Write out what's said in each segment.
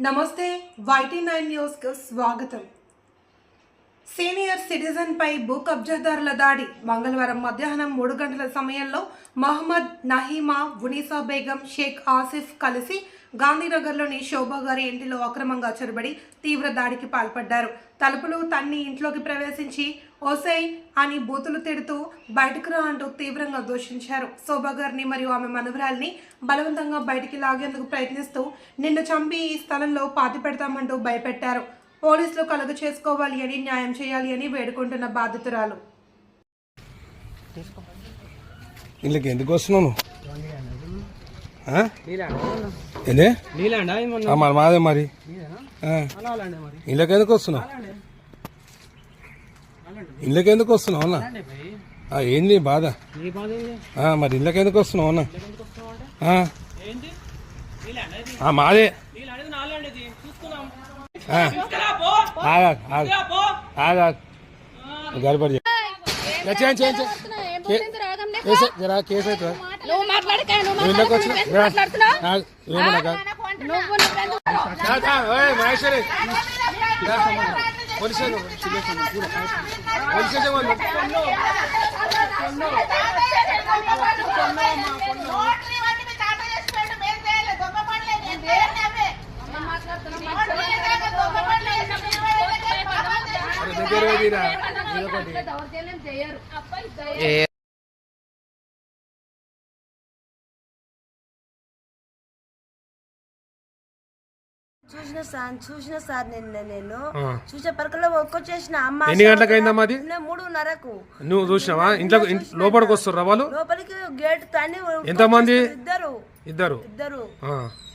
నమస్తే YT nine న్యూస్కు స్వాగతం. సీనియర్ సిటిజన్పై భూ కబ్జాదారుల దాడి మంగళవారం మధ్యాహ్నం మూడు గంటల సమయంలో మహమ్మద్ నహీమా ఉనీసా బేగం షేక్ ఆసిఫ్ కలిసి గాంధీనగర్లోని శోభా గారి ఇంటిలో అక్రమంగా చొరబడి తీవ్ర దాడికి పాల్పడ్డారు. తలుపులు తన్ని ఇంట్లోకి ప్రవేశించి ఓసై అని బూతులు తిడుతూ బయటకు రా అంటూ తీవ్రంగా దూషించారు. శోభా గారిని మరియు ఆమె మనవరాల్ని బలవంతంగా బయటికి లాగేందుకు ప్రయత్నిస్తూ నిన్ను చంపి ఈ స్థలంలో పాతి పెడతామంటూ భయపెట్టారు. పోలీసులు కలుగు చేసుకోవాలి అని న్యాయం చేయాలి అని వేడుకుంటున్న బాధితురాలు. ఇళ్ళకి ఎందుకు వస్తున్నాను ఏంది? మరి మాదే మరి. వీళ్ళకి ఎందుకు వస్తున్నావు? ఇళ్ళకి ఎందుకు వస్తున్నావు అన్న? ఏంది బాధ? మరి ఇళ్ళకి ఎందుకు వస్తున్నావు అన్న? మాదే. జరా కేసు అవుతుందా? నువ్వు మాట్లాడక నువ్వు మాట్లాడుతున్నావు ఎందుకు చూసిన సార్ చూసిన సార్ నిన్న నేను. ఆ. చూసే పరకలో ఒక్కొచ్చేసిన అమ్మ ఎన్ని గంటలకు అయిందమ్మా అది? మూడున్నరకు. నువ్వు చూసినావా? ఇంట్లో లోపలికి వస్తుర్రా వాళ్ళు? లోపలికి గేట్ తన్ని ఎంతమంది? ఇద్దరు. ఇద్దరు. ఇద్దరు.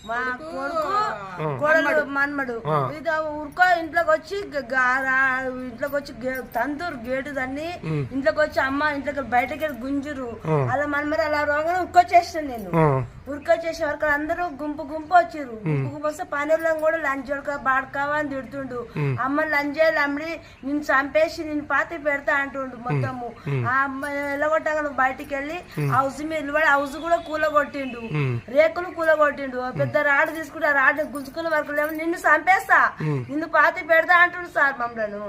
మా కొడుకు. కోడలు మన్మడు. ఇది ఊరుకో ఇంట్లోకి వచ్చి ఇంట్లోకి వచ్చి తందూరు గేటు దాన్ని ఇంట్లోకి వచ్చి అమ్మ ఇంట్లోకి బయటకి గుంజురు. అలా మన్మడు అలా రోగానే ఉరికొచ్చేసిన నేను. ఉరికొచ్చేసే వరకు అందరూ గుంపు గుంపు వచ్చిర్రు. గుంపు గుంపు వస్తే పానీలో కూడా లంచ్ ఉడక బాడకావా అని తిడుతుండు. అమ్మ లంచ్ చేయాలి అమ్మడి నిన్ను చంపేసి నిన్ను పాతి పెడతా అంటుండు మొత్తము. ఆ అమ్మ ఎలగొట్టగా నువ్వు బయటికి వెళ్ళి హౌస్ మీద నిలబడి హౌస్ కూడా కూలగొట్టిండు. రేకులు కూలగొట్టిండు. ఓ పెద్ద రాడ్ తీసుకుంటే ఆ రాడ్ గుంజుకునే వరకు లేవు. నిన్ను చంపేస్తా. నిన్ను పాతి పెడతా అంటుండు సార్ మమ్మల్ని.